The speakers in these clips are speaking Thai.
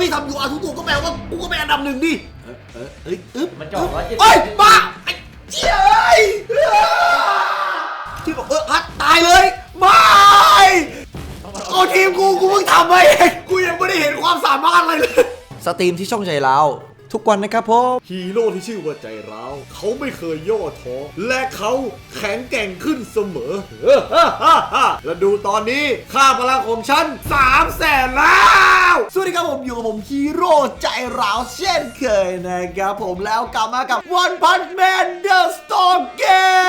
พี่ทำยูอาร์ทุกตัวก็แปลว่ากูก็เป็นอันดับหนึ่งดิ เออเออเอ้ยอึ๊บมันจะออกร้อยเจ็ดเอ้ยบ้าไอ้เจ้ยที่บอกเออฮัทตายเลยไม่โอ้ทีมกูกูเพิ่งทำไปเองกูยังไม่ได้เห็นความสามารถอะไรเลย สตรีมที่ช่องใจเรา ทุกวันนะครับผมฮีโร่ที่ชื่อว่าใจร้าวเขาไม่เคยย่อท้อและเขาแข็งแกร่งขึ้นเสมอแล้วดูตอนนี้ค่าพลังของฉัน3 0 0แสนแล้วสวัสดีครับผมอยู่กับผมฮีโร่ใจร้าวเช่นเคยนะครับผมแล้วกลับมากับ One Punch Man The Storm Gate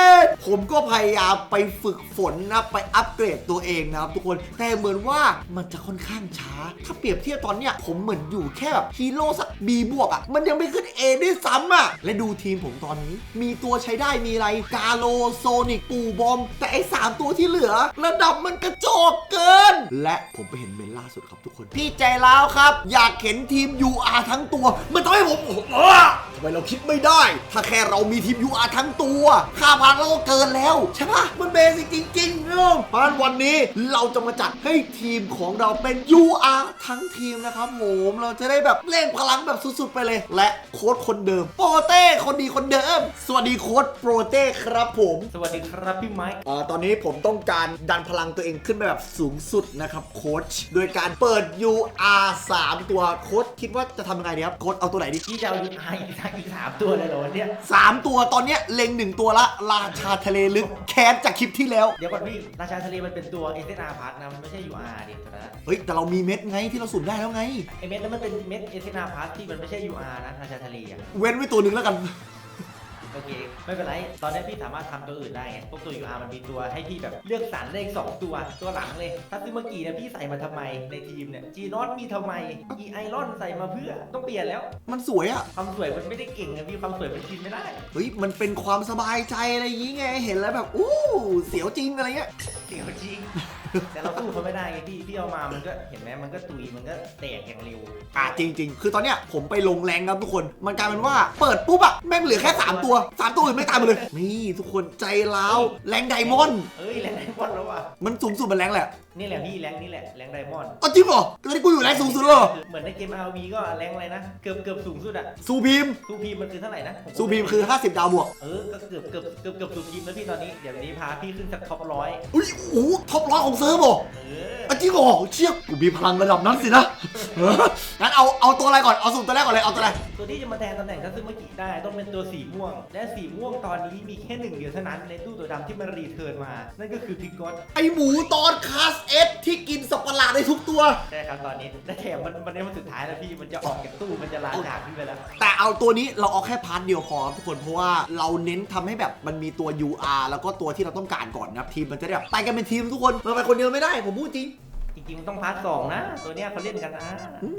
ผมก็พยายามไปฝึกฝนนะไปอัปเกรดตัวเองนะครับทุกคนแต่เหมือนว่ามันจะค่อนข้างช้า ถ้าเปรียบเทียบตอนเนี้ยผมเหมือนอยู่แค่แบบฮีโร่สัก B บวกอะ่ะมันยังไม่ขึ้น A ด้วยซ้ำอะและดูทีมผมตอนนี้ มีตัวใช้ได้มีอะไรกาโลโซนิกปูบอม แต่ไอ้สามตัวที่เหลือ ระดับมันกระจอกเกิน และผมไปเห็นเมนล่าสุดครับทุกคน พี่ใจร้าวครับ อยากเห็นทีม UR ทั้งตัว มันทำให้ผมเออทำไมเราคิดไม่ได้ ถ้าแค่เรามีทีม UR ทั้งตัวค่าพลังเราก็เกินแล้วใช่ปะมันเบสิกจริงๆเนอะเพราะฉะนั้นวันนี้เราจะมาจัดให้ทีมของเราเป็น UR ทั้งทีมนะครับผมเราจะได้แบบเล่นพลังแบบสุดๆไปเลย และโค้ดคนเดิม โปรเต้คนดีคนเดิม สวัสดีโค้ดโปรเต้ครับผมสวัสดีครับพี่ไมค์เอ่อตอนนี้ผมต้องการดันพลังตัวเองขึ้นไปแบบสูงสุดนะครับโค้ชโดยการเปิด UR 3ตัวโค้ชคิดว่าจะทำยังไงดีครับโค้ชเอาตัวไหนดีพี่จะเอายุทธไออีกสักอีกสามตัวเลยเหรอวันเนี้ยสามตัวตอนเนี้ยเล็งหนึ่งตัวละราชาทะเลลึกแค้นจากคลิปที่แล้ว เดี๋ยวก่อนพี่ราชาทะเลมันเป็นตัวเอ n อาร์พาร์ทนะมันไม่ใช่ UR ดิตัวนั้นเฮ้ยแต่เรามีเม็ดไงที่เราสุ่มได้แล้วไงไอเม็ดนั้นมันเป็นเม็ดเอ n อาร์พาร์ทที่มันไม่ใช่ UR นะราชาทะเลอะเว้นไว้ตัวหนึ่งแล้วกัน โอเค ไม่เป็นไร ตอนนี้พี่สามารถทำตัวอื่นได้ไงพวกตัว UR มันมีตัวให้พี่แบบเลือกสรรได้อีกสองตัว ตัวหลังเลยถ้าซื้อเมื่อกี้เนี่ยพี่ใส่มาทำไมในทีมเนี่ย G n o t มีทำไม E Iron ใส่มาเพื่อต้องเปลี่ยนแล้ว มันสวยอะความสวยมันไม่ได้เก่งไงพี่ความสวยมันกินไม่ได้เฮ้ย มันเป็นความสบายใจอะไรอย่างงี้ไง เห็นแล้วแบบ อู้ เสียวจริงอะไรเงี้ย เก่งจริง แต่เราสู้เขาไม่ได้ไงพี่พี่เอามามันก็เห็นไหมมันก็ตุยมันก็แตกอย่างเร็วอะจริง ๆ คือตอนเนี้ยผมไปลงแรงครับทุกคน มันกลายเป็นว่าเปิดปุ๊บอะแม่งเหลือแค่ 3 ตัว 3 ตัวอื่นไม่ตายหมดเลย นี่ทุกคนใจร้าวแรงไดมอนด์เอ้ยแรงไดมอนด์แล้วว่ะมันสูงสุดมันแรงแหละนี่แหละพี่แรงนี่แหละแรงไดมอนด์อ๋อจริงเหรอตอนนี้กูอยู่แรงสูงสุดแล้วเหรอเหมือนในเกม RV ก็แรงอะไรนะ เกือบเกือบสูงสุดอะซูพีมซูพีมมันคือเท่าไหร่นะผซูพีมคือ 50 ดาวบวก เออก็เกือบเกือบเกือบเกือบซูพีมแล้วพี่ตอนนี้เดี๋ยวนี้พาพี่ขึ้นสักท็อปร้อยอุ้ยโอ้โหท็อปร้อยของเซิร์ฟเหรอเอออะจริงเหรอเชี่ยกูมีพลังระดับนั้นสินะเอองั้นเอาเอาตัวอะไรก่อน เอาสูตรตัวแรกก่อนเลย เอาตัวอะไร ตัวที่จะมาแทนตำแหน่งทัซึมากิได้ต้องเป็นตัวสีม่วง และสีม่วงตอนนี้มีแค่หนึ่งเดียวเท่านั้นในตู้ตัวดำที่มันรีเทิร์นมา นั่นก็คือพิกกอตไอหมูตอนคาสเอสที่กินสับประหลาดได้ทุกตัว ใช่ครับตอนนี้และแถมมันมันในวันสุดท้ายแล้วพี่มันจะออกจากตู้มันจะลาจากพี่ไปแล้วแต่เอาตัวนี้เราเอาแค่พาร์ทเดียวพอครับทุกคนเพราะว่าเราเน้นทำให้แบบมันมีตัว UR แล้วก็ตัวที่เราต้องการก่อนนะครับทีมมันจะได้แบบไปกันเป็นทีมทุกคนเราไปคนเดียวไม่ได้ผมพูดจริงจริงๆมันต้องพาร์ทสองนะ ตัวเนี้ยเขาเล่นกันนะ อืม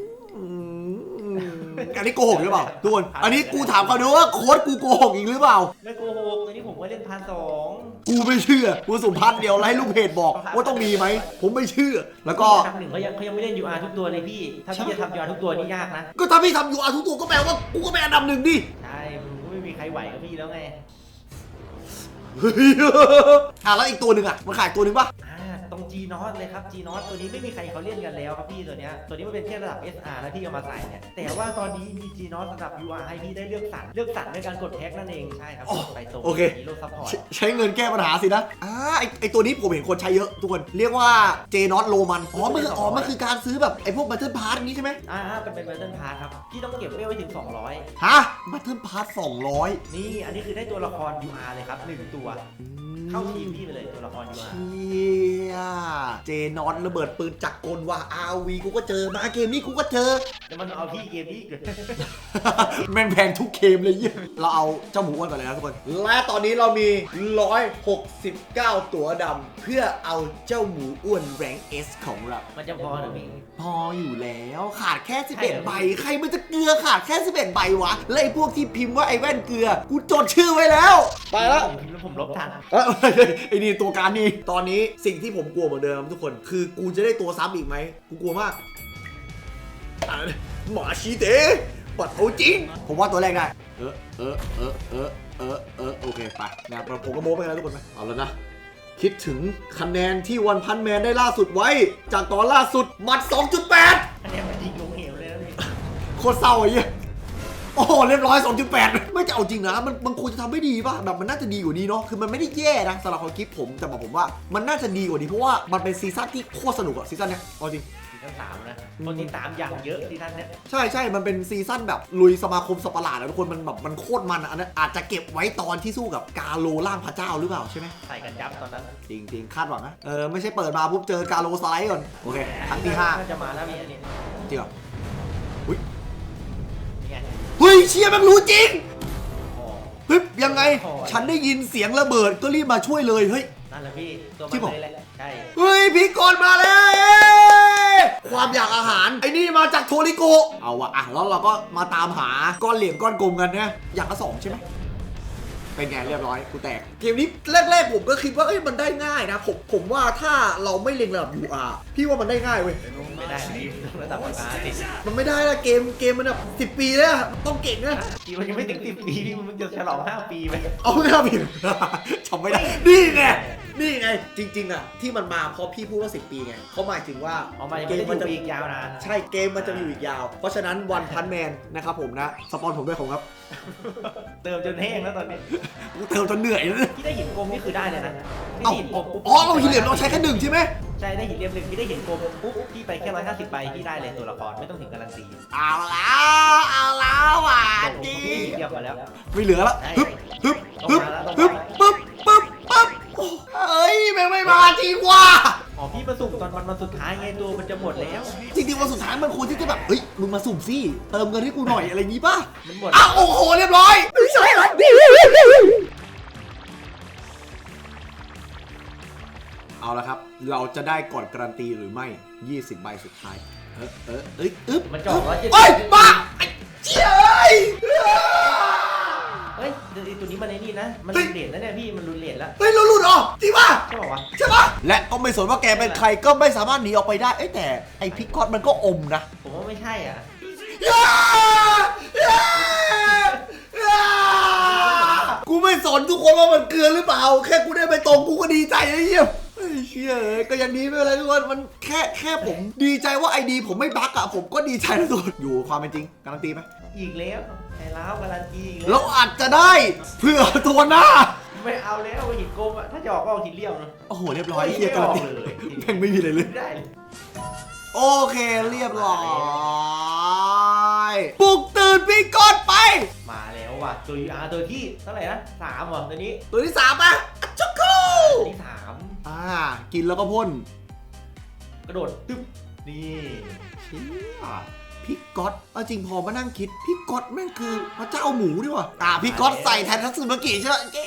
อันนี้โกหกหรือเปล่าทุกคนอันนี้กูถามเขาดูว่าโค้ดกูโกหกอีกหรือเปล่า ไม่โกหกตัวนี้ผมก็เล่นพาร์ทสองกูไม่เชื่อกูสุ่มพันเดียวแล้วให้ลูกเพจบอกว่าต้องมีไหม ผมไม่เชื่อ แล้วก็อันดับหนึ่งเขายังเขายังไม่เล่น UR ทุกตัวเลยพี่ ถ้าพี่จะทำ UR ทุกตัวนี่ยากนะ ก็ถ้าพี่ทำ UR ทุกตัวก็แปลว่ากูก็เป็นอันดับหนึ่งดิ ใช่มันก็ไม่มีใครไหวกับพี่แล้วไงเฮ้ยอะแล้วอีกตัวหนึ่งอะ มันขายตัวหนึ่งปะอ่า ตรง G n o t เลยครับ G n o t ตัวนี้ไม่มีใครเขาเล่นกันแล้วครับพี่ตัวเนี้ยตัวนี้มันเป็นแค่ระดับ SR นะที่เอามาใส่เนี่ยแต่ว่าตอนนี้มี G n o t ระดับ UR ให้พี่ได้เลือกสรรเลือกสรรในการกดแท็กนั่นเองใช่ครับอ๋อไปตรงโอเคฮีโร่ซัพพอร์ต ใช้ใช้เงินแก้ปัญหาสินะอ่าไอไอตัวนี้ผมเห็นคนใช้เยอะทุกคน เรียกว่าเจนอตโรมันอ๋อมันคืออ๋อมันคือการซื้อแบบไอพวกบัตเทิลพาร์ทนี้ใช่ไหมอ่าเป็นเป็นเบอร์เทิลพาร์ครับ พี่ต้องเก็บเวลไว้ถึง200ฮะบัตเทิลพาร์ทสองร้อยนี่ อันนี้คือได้ตัวละคร UR เลยครับหนึ่งตัว เข้าทีมพี่ไปเลยตัวละคร UR เชี่ยเจนอตระเบิดปืนจักรกลว่ะ RV กูก็เจอมาเกมนี้กูก็เจอแล้วมันเอาพี่เกมนี้เกิดแม่งแพงทุกเกมเลยเหี้ยเราเอาเจ้าหมูอ้วนก่อนเลยนะทุกคน และตอนนี้เรามี 169 ตัวดำเพื่อเอาเจ้าหมูอ้วนแรงเอสของเรา มันจะพอหรือพี่ พออยู่แล้วขาดแค่ใช่เหรอ11 ใบ ใครมันจะเกลือขาดแค่ 11 ใบวะ และไอ้พวกที่พิมพ์ว่าไอ้แว่นเกลือ กูจดชื่อไว้แล้ว ไปแล้วผมพิมพ์แล้วผมลบทันเอ้ยไอ้นี่ตัวการนี่ ตอนนี้สิ่งที่ผมกลัวเหมือนเดิมทุกคน คือกูจะได้ตัวซ้ำอีกไหมกูกลัวมากอะหมาชีเตะปัดเอาจริง ผมว่าตัวแรกได้ เออเออเออเออเออเออโอเคไปนะครับผมก็โม้ไปแล้วทุกคนไปเอาแล้วนะ คิดถึงคะแนนที่วันพันแมนได้ล่าสุดไว้ จากตอนล่าสุดหมัด 2.8อันเนี้ยมันยิงลงเหวเลยนะพี่โคตรเศร้าไอ้เหี้ย โอ้โหเรียบร้อย 2.8 ไม่จะเอาจริงนะ มันมันควรจะทำไม่ดีป่ะแบบมันน่าจะดีกว่านี้เนาะคือมันไม่ได้แย่นะสำหรับความคิดผมแต่บอกผมว่ามันน่าจะดีกว่านี้เพราะว่ามันเป็นซีซั่นที่โคตรสนุกอะซีซั่นเนี้ยเอาจริง ซีซั่นสามนะคนที่ตามอย่างเยอะซีซั่นเนี้ยใช่ใช่มันเป็นซีซั่นแบบลุยสมาคมสัตว์ประหลาดอะทุกคนมันแบบมันโคตรมันอะอันนั้นอาจจะเก็บไว้ตอนที่สู้กับกาโลล่างพระเจ้าหรือเปล่าใช่ไหมใส่กันยับตอนนั้นจริงจริงคาดหวังนะเออไม่ใช่เปิดมาปุ๊บเจอกาโลสไลด์ก่อนโอเคครั้งที่ห้าน่าจะมาแล้วมีอันนี้จริงเหรอนี่ไง เฮ้ยเชียร์แมันรู้จริงอ๋อเฮ้ยยังไงโอ้ยฉันได้ยินเสียงระเบิดก็รีบมาช่วยเลยเฮ้ยนั่นแหละพี่ตัวจริมังนเหรอเลยแหละใช่เฮ้ยพี่กรณ์มาแล้วความอยากอาหารไอ้นี่มาจากโทริโกะเอาวะอะแล้วเราก็มาตามหาก้อนเหลี่ยมก้อนกลมกันนะอย่างละสองใช่ไหม เป็นไงเรียบร้อยกูแตก เกมนี้แรกๆผมก็คิดว่าเอ้ยมันได้ง่ายนะ ผมผมว่าถ้าเราไม่เล็งระดับ UR พี่ว่ามันได้ง่ายเว้ย ไม่ได้พี่ระดับอาร์ติมันไม่ได้ละเกมเกมมันแบบสิปีแล้วอะต้องเก่งนะทีมันยังไม่ถึงสิบปีพี่มันจะฉลองห้าปีไปเอาไม่เอาผิด จำไม่ได้ นี่ไง นี่ไง จริงๆอะที่มันมาเพราะพี่พูดว่า 10 ปีไงเขาหมายถึงว่าออกมายังเกไม่มได้มันจะอยู่อีกยาวนานใช่เกมมันจะมีอยู่อีกยาว เพราะฉะนั้นวันพันแมนนะครับผมนะ สปอนผมด้วยผมครับ เติมจนแห้งแล้วตอนนี้กูเติมจนเหนื่อยแล้วเนี่ยพี่ได้หินกลมนี่คือได้เลยนะเอ้าพี่ได้หินกลมปุ๊บอ๋อเราหินเหลี่ยมเราใช้แค่หนึ่งใช่ไหมใช่ได้หินเหลี่ยมหนึ่งพี่ได้หินกลมปุ๊บพี่ไปแค่ร้อยห้าสิบใบพี่ได้เลยตัวละครไม่ต้องถึงการันตีเอาแล้วเอาแล้วหวานผมดีพี่ได้หินเดียวมาแล้ว ไม่เหลือละฮึบฮึบฮึบฮึบปึ๊บปึ๊บปึ๊บโอ้เฮ้ยแม่งไม่มาจริงว่ะอ๋อพี่มาสุ่มตอนวันวันสุดท้ายไงตัวมันจะหมดแล้ว จริงๆวันสุดท้ายมันควรที่จะแบบเฮ้ยมึงมาสุ่มสิเติมเงินให้กูหน่อยอะไรอย่างงี้ป่ะมันหมด อ้าวโอ้โหเรียบร้อย ไม่ใช่หรอเอาละครับ เราจะได้ก่อนการันตีหรือไม่ 20 ใบสุดท้าย เออเออเอ้ยอึ๊บมันจะออกร้อยเจ็ดเอ้ยบ้าไอ้เจ้ยเฮ้ยเดี๋ยวไอ้ตัวนี้มันไอ้นี่นะ มันเฮ้รุยนเลทแล้วเนี่ยพี่ มันรุนเลทแล้ว เฮ้ยเราหลุดเหรอจริงป่ะใช่ป่าวะ ใช่ป่ะและก็ไม่สนว่าแกเป็นใครก็ไม่สามารถหนีออกไปได้เอ้ยแต่ไอพิกกอตมันก็อมนะ ผมว่าไม่ใช่อะย่าย่าย่ากู ไม่สนทุกคนว่ามันเกลือหรือเปล่า แค่กูได้ไปตรงกูก็ดีใจนะเยี่ยมเฮ้ยเชี่ยเอ้ยก็ยังดีไม่เป็นไรทุกคนมันแค่แค่ผมดีใจว่าไอดี ผมไม่บั๊กอะผมก็ดีใจแล้วทุกคนอยู่ความเป็นจริงการันตีไหมอีกแล้วไอ้ล้าวการันตีอีกแล้เราวอาจจะได้เพื่อตัวหน้า ไม่เอาแล้วหินกลมอะถ้าจะออกก็เอาหินเหลี่ยมนะ โอ้โหเรียบร้อยเฮียการันตีไม่ออกเลย แม่งไม่มีอะไรเลยไม่ได้เลย โอเคเรียบร้อยปลุกตื่นพี่กดไป มาแล้วว่ะตัว UR ตัวที่เท่าไหร่นะสามเหรอตัวนี้ตัวที่สามอะอะจุกกูตัวที่สามอ่า กินแล้วก็พ่นกระโดดตึ๊บนี่เชี่ยพี่ก๊อตเอาจริงพอมานั่งคิด พี่ก๊อตแม่งคือพระเจ้าหมูดีว่ะอ่าพี่ก๊อตใส่แทนทัตสึมากิใช่ไหมเย้ใช่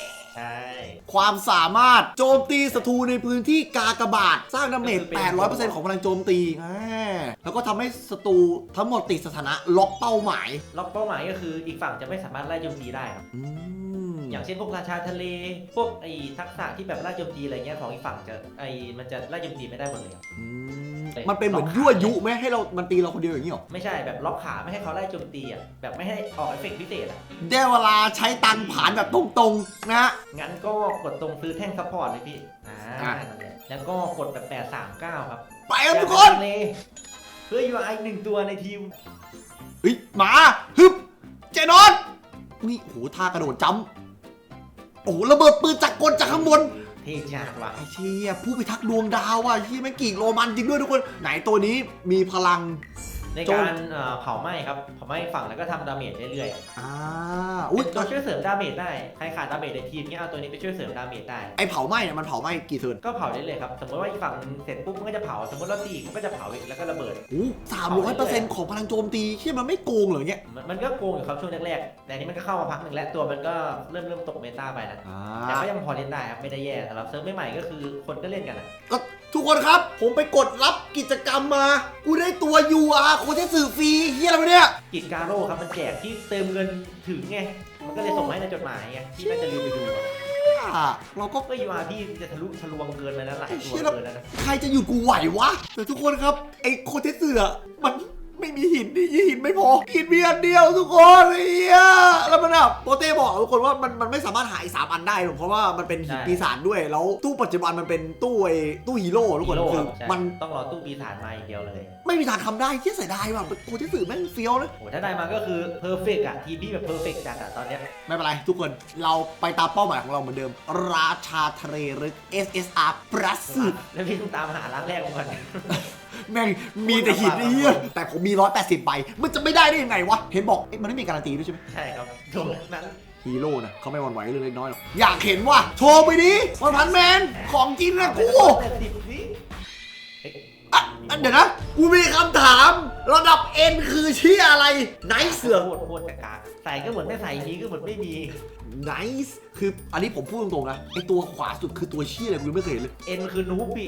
ความสามารถโจมตีศัตรูในพื้นที่กากบาท สร้างดาเมจ800%ของพลังโจมตีอ่าแล้วก็ทำให้ศัตรูทั้งหมดติดสถานะล็อกเป้าหมาย ล็อกเป้าหมายก็คืออีกฝั่งจะไม่สามารถไล่โจมตีได้ครับ อืม อย่างเช่นพวกราชาทะเล พวกไอ้ทักษะที่แบบไล่โจมตีอะไรเงี้ยของอีกฝั่งจะไอ้มันจะไล่โจมตีไม่ได้หมดเลยครับ อืมมันเป็นเหมือนยั่วยุไหมให้เรา มันตีเราคนเดียวอย่างนี้หรอ ไม่ใช่แบบล็อกขาไม่ให้เขาไล่โจมตีอะแบบไม่ให้ออกเอฟเฟกต์พิเศษอะได้เวลาใช้ตังค์ผ่านแบบตรงๆ นะฮะ งั้นก็กดตรงซื้อแท่งซัพพอร์ตเลยพี่อ่าอะ นั่นแหละแล้วก็กดแบบ839ครับไปครับทุกคนอย่าไปลังเลเพื่อ UI หนึ่งตัวในทีมเฮ้ยหมา ฮึบ เจนอน นี่โหท่ากระโดดจ้ำ โอ้โหระเบิดปืนจากกลจากข้างบนเทจัดว่ะไอ้เชี่ยผู้พิทักษ์ดวงดาวว่ะเชี่ยแม่งกี่โรมันจริงด้วยทุกคน ไหนตัวนี้มีพลัง ในโจมการเอ่อเผาไหม้ครับเผาไหม้ฝั่งแล้วก็ทำดาเมจเรื่อยอ่าๆอุ้ยเป็นตัวช่วยเสริมดาเมจได้ใครขาดดาเมจในทีมเนี้ยเอาตัวนี้ไปช่วยเสริมดาเมจได้ ไอเผาไหม้เนี่ยมันเผาไหม้กี่เทิร์นก็เผาได้เลยครับ สมมติว่าอีกฝั่งเสร็จปุ๊บมันก็จะเผา สมมติเราตีอีกมันก็จะเผาอีกแล้วก็ระเบิดโอ้สามร้อยเปอร์เซ็นต์ของพลังโจมตีเชี่ยมันไม่โกงเหรอเนี่ยมันมันก็โกงอยู่ครับช่วงแรกๆแต่อันนี้มันก็เข้ามาพักหนึ่งแล้วตัวมันก็เริ่มเริ่มตกเมตาไปนะ อ่าแต่ก็ยังพอเล่นได้ครับไม่ได้แย่สำหรับเซิร์ฟใหม่ๆก็คือคนก็เล่นกันอะก็ ทุกคนครับ ผมไปกดรับกิจกรรมมา กูได้ตัว UR โคเทสื่อฟรีเฮียอะไรวะเนี่ย กิจการโร่ครับมันแจกที่เติมเงินถึงไง มันก็เลยส่งมาให้ในจดหมายไงที่น่าจะลืมไปดูอะอะเราก็ ก็ยูอาร์พี่จะทะลุทะลวงเกินไปแล้วหลายตัวเกินแล้วนะ ใครจะหยุดกูไหววะ แต่ทุกคนครับ ไอ้โคเทสึอะมัน ไม่มีหินนี่หินไม่พอหินมีอันเดียวทุกคนไอ้เหี้ยแล้วมันแบบโปเต้บอกทุกคนว่ามันมันไม่สามารถหาอีกสามอันได้หรอกเพราะว่ามันเป็นหินปีศาจด้วยแล้วตู้ปัจจุบันมันเป็นตู้ไอ้ตู้ฮีโร่ทุกคนฮีโร่คือใช่มันต้องรอตู้ปีศาจมาอย่างเดียวเลย ไม่มีทางทำได้เหี้ยเสียดายว่ะโคที่สื่อแม่งเฟี้ยวนะโอ้ถ้าได้มาก็คือเพอร์เฟกอะทีมพี่แบบเพอร์เฟกจัดอะตอนเนี้ยไม่เป็นไรทุกคนเราไปตามเป้าหมายของเราเหมือนเดิม ราชาทะเลลึก SSR plus แล้วพี่ต้องตามหาร้านแรกก่อน แม่งมีแต่หินไอ้เหี้ยแต่ผมมี 180ใบมันจะไม่ได้ได้ยังไงวะ เห็นบอกเอ๊ะมันไม่มีการันตีด้วยใช่ไหมใช่ครับตรงนั้น ฮีโร่นะเขาไม่หวั่นไหวเรื่องเล็กน้อยหรอกอยากเห็นว่ะโชว์ไปดิวันพันแมนของจริงนะกู แต่สิบวิเฮ้ย อะอะเดี๋ยวนะ กูมีคำถาม ระดับ N คือเชี่ยอะไรไนเสือกโคตรโคตรกากาใส่ก็เหมือนไม่ใส่มีก็เหมือนไม่มีไนส์คืออันนี้ผมพูดตรงๆนะไอตัวขวาสุดคือตัวเชี่ยอะไรกูยังไม่เคยเห็นเลย เอ็นคือนูปิ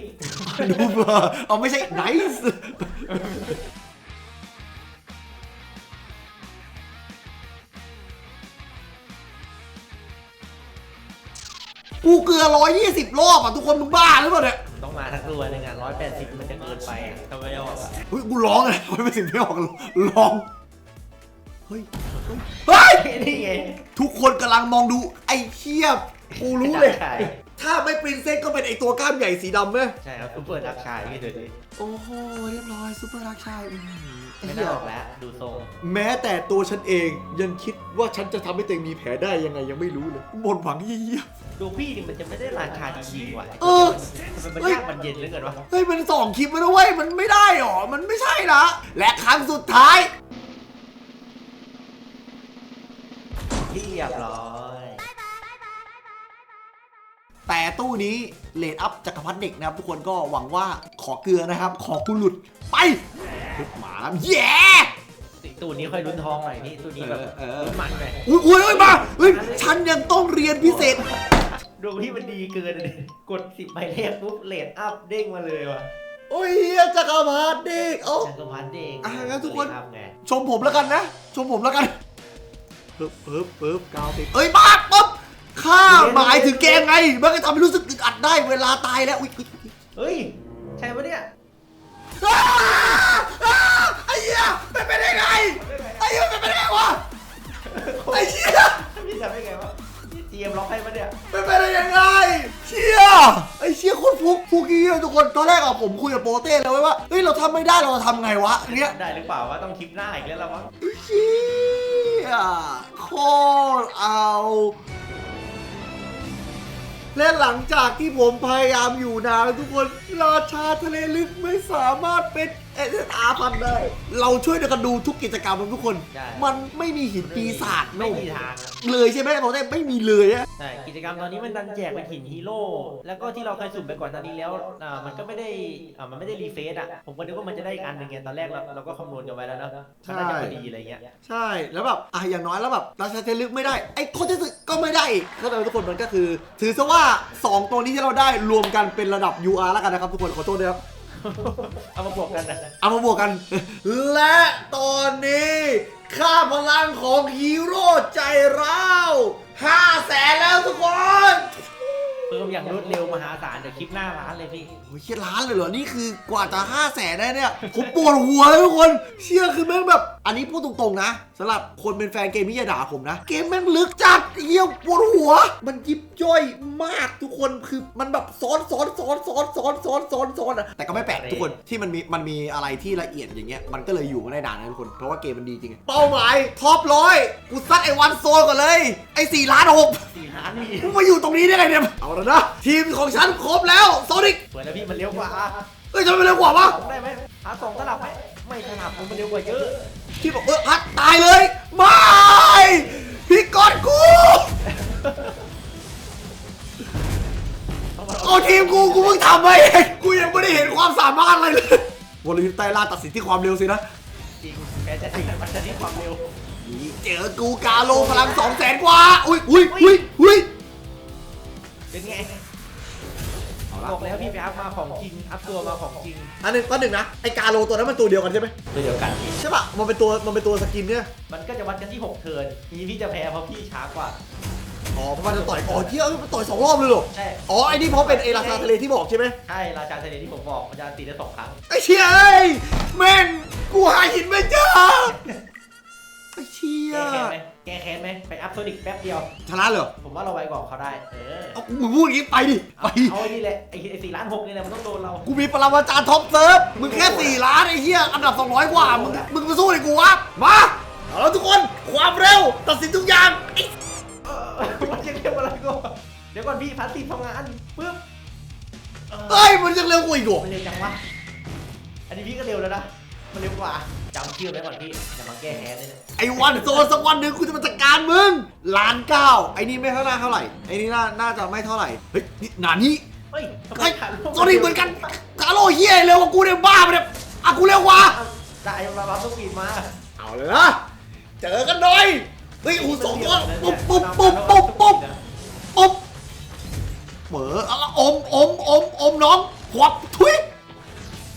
ดูเบอร์เอาไม่ใช่ไนส์กูเกลือ120 รอบอะ ทุกคนมึงบ้าหรือเปล่าเนี่ย ต้องมาทั้งตัวในงานร้อยแปดสิบมันจะเกินไปอะทำไมเอาอะเฮ้ยกูร้องเลยไม่เป็นสิ่งที่ออกร้องเฮ้ยเฮ้ย นี่ไงทุกคนกำลังมองดูไอ้เทียบกูรู้เลย ใช่ ถ้าไม่ปรินเซสก็เป็นไอ้ตัวกล้ามใหญ่สีดำไหมใช่ครับซุปเปอร์ดักชายพี่เดี๋ยวนี้โอ้โหเรียบร้อยซูเปอร์รักชายอื้อหือไอ้ไม่เหี้ได้ยออกแล้วดูทรงแม้แต่ตัวฉันเองยังคิดว่าฉันจะทำให้ตัวเองมีแผลได้ยังไงยังไม่รู้เลยหมดหวังเยี่ยดูพี่นี่มันจะไม่ได้ราคาจริงๆว่ะเออมันมันเฮ้ยยากมันเย็นเหลือเกินวะเฮ้ยมันสองคลิปแล้วนะเว้ยมันไม่ได้หรอ มันไม่ใช่นะ และครั้งสุดท้าย เรียบร้อย แต่ตู้นี้เลดอัพจักรพรรดิเด็กนะครับ ทุกคนก็หวังว่าขอเกลือนะครับ ขอกูหลุดไปฮึบหมาแล้วแย่ตู้นี้ค่อยลุ้นทองหน่อยพี่ตู้นี้แบบเออเออลุ้นมันหน่อยอุ้ยอุ้ยอุ้ยมาเฮ้ยฉันยังต้องเรียนพิเศษดูพี่มันดีเกินเลยกดสิบใบแรกปุ๊บเลดอัพเด้งมาเลยว่ะโอ้ยเฮียจักรพรรดิเด็กเอ้าจักรพันธ์เด้งอะงั้นทุกคนเลดอัพไงชมผมแล้วกันนะ ชมผมแล้วกันปึ๊บปึ๊บปึ๊บกาวติดเอ้ยมาปุ๊บ ข้าหมายถึงแกไง มันก็ทำให้รู้สึกอึดอัดได้เวลาตายแล้วอุ้ยอุ๊ยอุ๊ยเฮ้ย ใช่ปะเนี่ยอ้าอ้าไอ้เหี้ยเป็นไปได้ไงไอ้เหี้ยเป็นไปได้ไงวะไอ้เหี้ยพี่ทำได้ไงวะพี่เตรียมล็อกให้ปะเนี่ยเป็นไปได้ยังไงเชี่ยไอ้เชี่ยโคตรฟุกฟุกเหี้ยทุกคนตอนแรกอะผมคุยกับโปเต้แล้วไว้ว่าเฮ้ยเราทำไม่ได้เราจะทำไงวะเนี้ย ได้หรือเปล่าวะต้องคลิปหน้าอีกแล้วละมั้งเชี่ยโคตรเอา และหลังจากที่ผมพยายามอยู่นานทุกคนราชาทะเลลึกไม่สามารถเป็น เอสอาร์พันได้ เราช่วยกันดูทุกกิจกรรมครับทุกคน ใช่ มันไม่มีหินปีศาจไม่โน่มีทางอะเลยใช่ไหมโปเต้ไม่มีเลยอะใช่กิจกรรมตอนนี้มันดันแจกเป็นหินฮีโร่ แล้วก็ที่เราเคยสุ่มไปก่อนตอนนี้แล้วอ่ามันก็ไม่ได้อ่ามันไม่ได้รีเฟซอะ ผมก็นึกว่ามันจะได้อีกอันหนึ่งไงตอนแรกเราเราก็คำนวณกันไว้แล้วเนอะมันน่าจะพอดีอะไรเงี้ย ใช่ แล้วแบบอะอย่างน้อยแล้วแบบราชาทะเลลึกไม่ได้ ไอ้โคตรสึก็ไม่ได้อีกก็เลยทุกคนมันก็คือ ถือซะว่า 2 ตัวนี้ที่เราได้รวมกันเป็นระดับ UR แล้วกันนะครับทุกคนขอโทษด้วยครับ เอามาบวกกันนะเอามาบวกกัน และตอนนี้ ค่าพลังของฮีโร่ใจร้าวห้าแสนแล้วทุกคนเพิ่มอย่างรวดเร็วมหาศาลเดี๋ยวคลิปหน้าร้านเลยพี่ โอ้ยเชี่ยล้านเลยเหรอ นี่คือกว่าจะห้าแสนได้เนี่ย ผมปวดหัวเลยทุกคน เชี่ยคือแม่งแบบ อันนี้พูดตรงๆนะสำหรับคนเป็นแฟนเกมที่จะด่าผมนะ เกมแม่งลึกจัด เยี่ยปวดหัว มันยิบย่อยมากทุกคนคือมันแบบซ้อนซ้อนซ้อนซ้อนซ้อนซ้อนซ้อนซ้อนอะแต่ก็ไม่แปลกทุกคนที่มันมีมันมีอะไรที่ละเอียดอย่างเงี้ยมันก็เลยอยู่มาได้นานนะทุกคนเพราะว่าเกมมันดีจริงเป้าหมายท็อปร้อยกูซัดไอ้วันโซนก่อนเลยไอ้สี่ล้านหกสี่ล้านมีมึงมาอยู่ตรงนี้ได้ไงเนี่ยเอาแล้วนะทีมของฉันครบแล้วโซนิกเปิดแล้วพี่มันเร็วกว่าเอ้ยทำไมมันเร็วกว่าวะสองได้ไหมหาสองสลับไหมไม่สลับผมมันเร็วกว่าเยอะที่บอกเออพัดตายเลยไม่ พี่กอดกูเอาทีมกูกูเพิ่งทำไปเองกูยังไม่ได้เห็นความสามารถอะไรเลยวอลเลย์ไตล่าตัดสินที่ความเร็วสินะจริงแกจะถึงมันจะที่ความเร็วเจอกูกาโลพลังสองแสนกว่า อุ้ยอุ้ยอุ้ยอุ้ยเป็นไงเอาละ บอกแล้วพี่ไปอัพมาของจริง อัพตัวมาของจริง อันหนึ่งก็หนึ่งนะ ไอกาโลตัวนั้นมันตัวเดียวกันใช่ไหมตัวเดียวกัน ใช่ปะมันเป็นตัว มันเป็นตัวสกินเนี่ย มันก็จะวัดกันที่ 6 เทิร์นทีนี้พี่จะแพ้เพราะพี่ช้ากว่า อ๋อเพราะมันจะต่อย อ๋อเที่ยเอ้ยมันต่อยสองรอบเลยเหรอ ใช่ อ๋อไอ้นี่เพราะเป็นเอราซาทะเลที่บอกใช่ไหมใช่ ราชาทะเลที่ผมบอกมันจะตีได้สองครั้ง ไอ้เชี่ยเอ้ยแม่งกูหาหินไม่เจอ ไอ้เชี่ยแก้แค้นไหมแก้แค้นไหมไปอัพโซนิกแป๊บเดียว ชนะเลยเหรอผมว่าเราไวกว่าเขาได้ เออ เอามึงพูดอย่างงี้ไปดิไป เอาไอ้นี่แหละไอ้ไอ้สี่ล้านหกนี่แหละมันต้องโดนเรา กูมีปรมาจารย์ท็อปเซิร์ฟ มึงแค่4ล้านไอ้เหี้ย อันดับ 200 กว่า มึง มึงมาสู้เลยกูวะ มาเอาแล้วทุกคน ความเร็ว ตัดสินทุกอย่างไอ้เออมันจะเร็วอะไรก็เดี๋ยวก่อนพี่พัสซีฟทำงานปึ๊บเออเฮ้ย มันยังเร็วกว่าอีกเหรอมันเร็วจังวะ อันนี้พี่ก็เร็วแล้วนะ มันเร็วกว่า จำชื่อไว้ก่อนพี่อย่ามาแก้แค้นเลยนะไอ้วันโซนสักวันหนึ่งกูจะมาจัดการมึงล้านเก้าไอ้นี่ไม่เท่าไหร่เท่าไหร่ไอ้นี่น่าน่าจะไม่เท่าไหร่เฮ้ยนี่หนานี่เฮ้ยทำไมเฮ้ยขาดลงโซนี่เหมือนกันกาโลเฮียเร็วกว่ากูเนี่ยบ้าไปะเนี่ยอะกูเร็วกว่าได้มารับต้องปีดมาเอาเลยนะเจอกันหน่อยเฮ้ยอูสองตัวปุ๊บปุ๊บปุ๊บปุ๊บปุ๊บปุ๊บเหมือเอาละอมอมอมอมน้องขวับทุย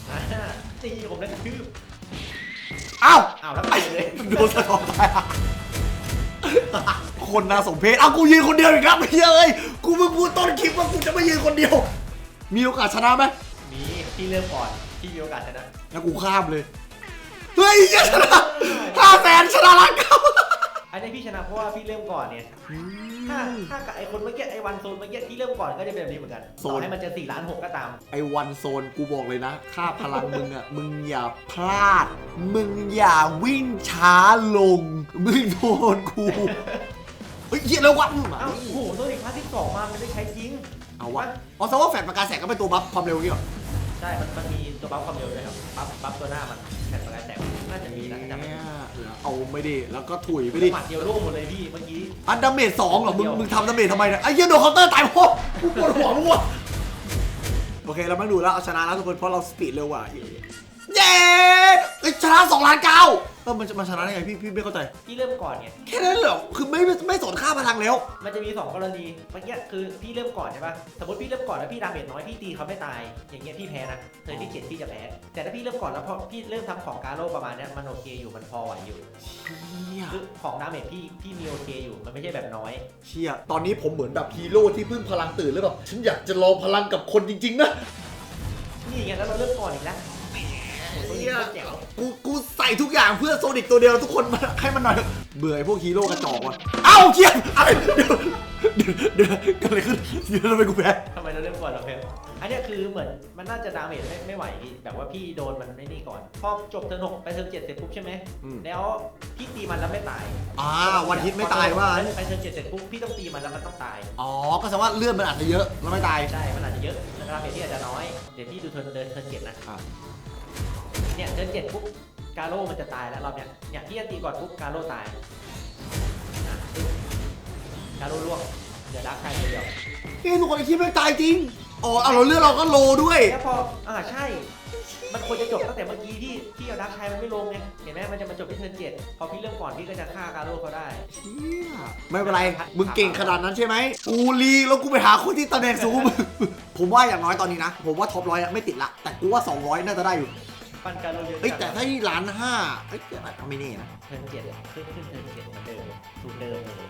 อ่าตีผมได้กระทืบ อ้าวอ้าวแล้วไอ้ไปเลยโดนสะท้อนไปอะคนน่าสมเพชเอากูยืนคนเดียวอีกครับเฮ้ยเอ้ยกูเพิ่งพูดต้นคลิปว่ากูจะไม่ยืนคนเดียว มีโอกาสชนะไหมมีพี่เริ่มก่อนพี่มีโอกาสชนะงั้นกูข้ามเลย เฮ้ยจะชนะห้าแสนชนะล้านเก้าอันนี้ พี่ชนะเพราะว่าพี่เริ่มก่อนเนี่ยถ้าถ้ากับไอคนเมื่อกี้ไอวันโซนเมื่อกี้ที่เริ่มก่อนก็จะเป็นแบบนี้เหมือนกันต่อให้มันจะสี่ล้านหกก็ตาม ไอ้วันโซนกูบอกเลยนะ ค่าพลังมึงอะ มึงอย่าพลาด มึงอย่าวิ่งช้าลง มึงโดนกูเฮ้ยเหี้ยแล้ววะเอ้าโอ้โหโซนิกพาร์ทที่สองมามันได้ใช้จริง เอาวะอ๋อแสดงว่าแฟลชประกายแสงก็เป็นตัวบัฟความเร็วอย่างงี้เหรอใช่ มันมันมีตัวบัฟความเร็วด้วยครับ บัฟบัฟตัวหน้ามันแผ่นประกายแสงน่าจะมีนะถ้าจำไม่เนี่ยผิดเอา ไม่ดิ แล้วก็ถุยไปไม่ดิได้หมัดเดียวร่วงหมดเลยพี่เมื่อกี้ อันดาเมจสองเหรอ มึง มึงทำดาเมจทำไมเนี่ยไอ้เหี้ยโดนเคาน์เตอร์ตายโพ่กูปวดหัวมึงวะโอเค เราไม่ดูแล้วเอาชนะแล้วทุกคน เพราะเราสปีดเร็วกว่าเย้ เอ้ยชนะสองล้านเก้าเออมันจะมาชนะได้ไงพี่พี่ไม่เข้าใจ พี่เริ่มก่อนไง แค่นั้นเหรอคือไม่ไม่ไม่สนค่าพลังแล้ว มันจะมีสองกรณีเมื่อกี้คือพี่เริ่มก่อนใช่ป่ะสมมติพี่เริ่มก่อนแล้วพี่ดาเมจน้อยพี่ตีเขาไม่ตาย อย่างเงี้ยพี่แพ้นะเทิร์นที่เจ็ดพี่จะแพ้ แต่ถ้าพี่เริ่มก่อนแล้วพอพี่เริ่มทำของการโลประมาณเนี้ยมันโอเคอยู่มันพอไหวอยู่เชี่ยคือของดาเมจพี่พี่มีโอเคอยู่มันไม่ใช่แบบน้อย เชี่ยตอนนี้ผมเหมือนแบบฮีโร่ที่เพิ่งพลังตื่นแล้วแบบฉันอยากจะลองพลังกับคนจริงๆนะนี่ไงแล้วเราเริ่มก่อนอีกแล้วโอ้โหตัวนี้ก็แจ๋ว กูกูใส่ทุกอย่างเพื่อโซนิกตัวเดียวทุกคนมาให้มันหน่อยเบื่อไอ้พวกฮีโร่กระจอกว่ะเอ้าเชี่ยอะไรเดี๋ยวเดี๋ยวเดี๋ยวเกิดอะไรขึ้นเดี๋ยวทำไมกูแพ้ทำไมเราเริ่มก่อนเราเพลอันเนี้ยคือเหมือนมันน่าจะดาเมจไม่ไม่ไหวพี่แบบว่าพี่โดนมันไม่นี่ก่อน พอจบเทิร์นหกไปเทิร์นเจ็ดเสร็จปุ๊บใช่ไหมอืมแล้วพี่ตีมันแล้วไม่ตายอ่าวันฮิตไม่ตายว่าไปเทิร์นเจ็ดเสร็จปุ๊บพี่ต้องตีมันแล้วมันต้องตายอ๋อก็แสดงว่าเลือดมันอาจจะเยอะแล้วไม่ตายใช่มันอาจจะเยอะดาเมจที่อาจจะน้อยเดี๋ยวพี่ดูเทิร์นเดินเทิร์นเจ็ดนะอ่า เนี่ยเทิร์นเจ็ดปุ๊บกาโร่มันจะตายแล้วรอบเนี้ยเนี่ยพี่จะตีก่อนปุ๊บกาโร่ตายอะปึ๊บกาโร่ล่วงเดี๋ยวดักใครเดียวเฮ้ยทุกคนไอ้ที่ไม่ตายจริง อ๋อเอาเราเลือดเราก็โลด้วย แล้วพออ่าใช่ มันควรจะจบตั้งแต่เมื่อกี้ที่ที่เอาดักชายมันไม่ลงไงเห็นไหมมันจะมาจบที่เทิร์นเจ็ดพอพี่เริ่มก่อนพี่ก็จะฆ่าการโร่เขาได้ เชี่ยไม่เป็นไร มึงเก่งขนาดนั้นใช่ไหมกูลีแล้วกูไปหาคนที่ตำแหน่งสูง ผมว่าอย่างน้อยตอนนี้นะ ผมว่าท็อปร้อยไม่ติดละ แต่กูว่า 200 น่าจะได้อยู่ ฟันการโร่เยอะเฮ้ยแต่จัดถ้าที่ล้านห้าเฮ้ยแต่ไม่แน่นะเทิร์นเจ็ดขึ้นขึ้นเทิร์นเจ็ดเหมือนเดิมสูตรเดิมเลย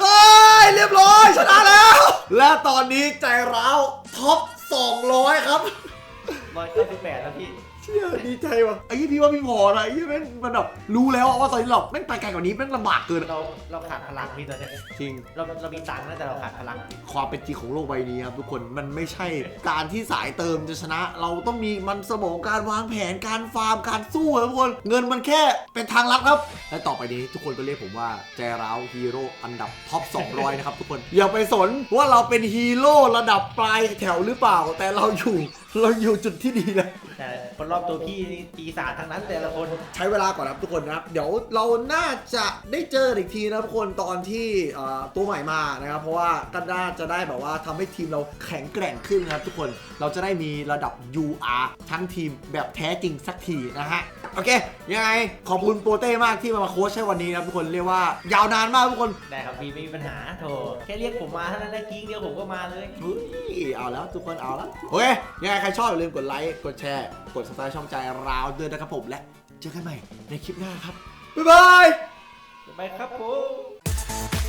เอ้ยเรียบร้อยชนะแล้ว และตอนนี้ใจร้าวท็อป200 ครับ ร้อยเก้าสิบแปดแล้วพี่ เชี่ยดีใจว่ะไอ้ยี่พี่ว่าพี่พอนะไอ้ยี่แม่งมันแบบรู้แล้วว่าตอนนี้เราแม่งไปไกลกว่านี้แม่งลำบากเกินอะเราเราขาดพลังพี่ตอนเนี้ยจริง เราเรามีตังค์นะแต่เราขาดพลัง ความเป็นจริงของโลกใบนี้ครับทุกคนมันไม่ใช่การที่สายเติมจะชนะ เราต้องมีมันสมองการวางแผนการฟาร์มการสู้ครับทุกคนเงินมันแค่เป็นทางลัดครับ และต่อไปนี้ทุกคนก็เรียกผมว่าแจร้าวฮีโร่อันดับท็อป200 นะครับทุกคนอย่าไปสนว่าเราเป็นฮีโร่ระดับปลายแถวหรือเปล่า แต่เราอยู่เราอยู่จุดที่ดีแล้ว แต่คนรอบตัวพี่นี่ปีศาจทั้งนั้นแต่ละคน ใช้เวลาก่อนนะครับทุกคนนะครับ เดี๋ยวเราน่าจะได้เจออีกทีนะทุกคนตอนที่เอ่อตัวใหม่มานะครับ เพราะว่าก็น่าจะได้แบบว่าทำให้ทีมเราแข็งแกร่งขึ้นนะครับทุกคนเราจะได้มีระดับ UR ทั้งทีมแบบแท้จริงสักทีนะฮะ โอเค ยังไงขอบคุณโปรเต้มากที่มาโค้ชให้วันนี้นะครับทุกคนเรียกว่ายาวนานมากทุกคนได้ครับพี่ไม่มีปัญหาโถแค่เรียกผมมาเท่านั้นนะกิ้งเดียวผมก็มาเลย เฮ้ยเอาแล้วทุกคนเอาแล้วโอเคยังไงใครชอบอย่าลืมกดไลค์กดแชร์ กด subscribe ช่องใจราวด้วยนะครับผมและเจอกันใหม่ในคลิปหน้าครับบ๊ายบาย ไปครับผม